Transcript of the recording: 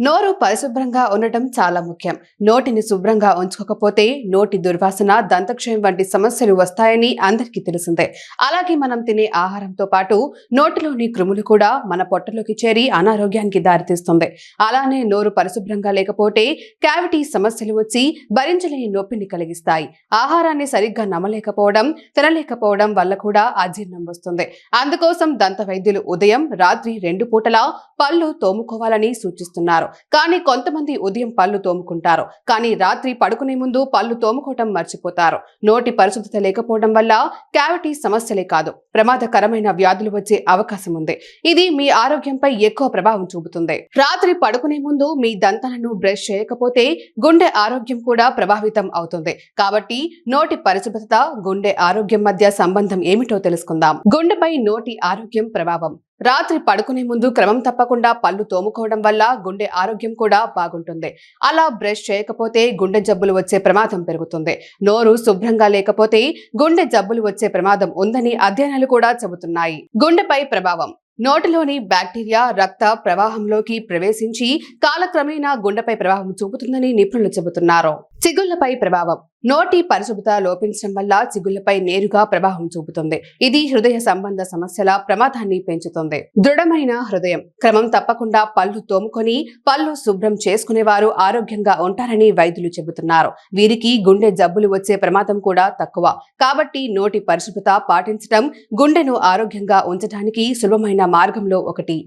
నోరు పరిశుభ్రంగా ఉండటం చాలా ముఖ్యం. నోటిని శుభ్రంగా ఉంచుకోకపోతే నోటి దుర్వాసన దంతక్షయం వంటి సమస్యలు వస్తాయని అందరికీ తెలిసిందే. అలాగే మనం తినే ఆహారంతో పాటు నోటిలోని క్రిములు కూడా మన పొట్టలోకి చేరి అనారోగ్యానికి దారితీస్తుంది. అలానే నోరు పరిశుభ్రంగా లేకపోతే క్యావిటీ సమస్యలు వచ్చి భరించలేని నొప్పిని కలిగిస్తాయి. ఆహారాన్ని సరిగ్గా నమలేకపోవడం తినలేకపోవడం వల్ల కూడా అజీర్ణం వస్తుంది. అందుకోసం దంత వైద్యులు ఉదయం రాత్రి రెండు పూటలా పళ్ళు తోముకోవాలని సూచిస్తున్నారు. కానీ కొంతమంది ఉదయం పళ్ళు తోముకుంటారు. కానీ రాత్రి పడుకునే ముందు పళ్ళు తోముకోవటం మర్చిపోతారు. నోటి పరిశుభ్రత లేకపోవడం వల్ల క్యావిటీ సమస్యలే కాదు. ప్రమాదకరమైన వ్యాధులు వచ్చే అవకాశం ఉంది. ఇది మీ ఆరోగ్యంపై ఎక్కువ ప్రభావం చూపుతుంది. రాత్రి పడుకునే ముందు మీ దంతాలను బ్రష్ చేయకపోతే గుండె ఆరోగ్యం కూడా ప్రభావితం అవుతుంది. కాబట్టి నోటి పరిశుభ్రత గుండె ఆరోగ్యం మధ్య సంబంధం ఏమిటో తెలుసుకుందాం. గుండెపై నోటి ఆరోగ్యం ప్రభావం. రాత్రి పడుకునే ముందు క్రమం తప్పకుండా పళ్ళు తోముకోవడం వల్ల గుండె ఆరోగ్యం కూడా బాగుంటుంది. అలా బ్రష్ చేయకపోతే గుండె జబ్బులు వచ్చే ప్రమాదం పెరుగుతుంది. నోరు శుభ్రంగా లేకపోతే గుండె జబ్బులు వచ్చే ప్రమాదం ఉందని అధ్యయనాలు కూడా చెబుతున్నాయి. గుండెపై ప్రభావం. నోటిలోని బ్యాక్టీరియా రక్త ప్రవాహంలోకి ప్రవేశించి కాలక్రమేణా గుండెపై ప్రభావం చూపుతుందని నిపుణులు చెబుతున్నారు. చిగుళ్ళపై ప్రభావం. నోటి పరిశుభ్రత లోపించడం వల్ల చిగుళ్ళపై నేరుగా ప్రభావం చూపుతుంది. ఇది హృదయ సంబంధ సమస్యల ప్రమాదాన్ని పెంచుతుంది. దృఢమైన హృదయం క్రమం తప్పకుండా పళ్ళు తోముకొని పళ్ళు శుభ్రం చేసుకునేవారు ఆరోగ్యంగా ఉంటారని వైద్యులు చెబుతున్నారు. వీరికి గుండె జబ్బులు వచ్చే ప్రమాదం కూడా తక్కువ. కాబట్టి నోటి పరిశుభ్రత పాటించడం గుండెను ఆరోగ్యంగా ఉంచడానికి సులభమైన మార్గంలో ఒకటి.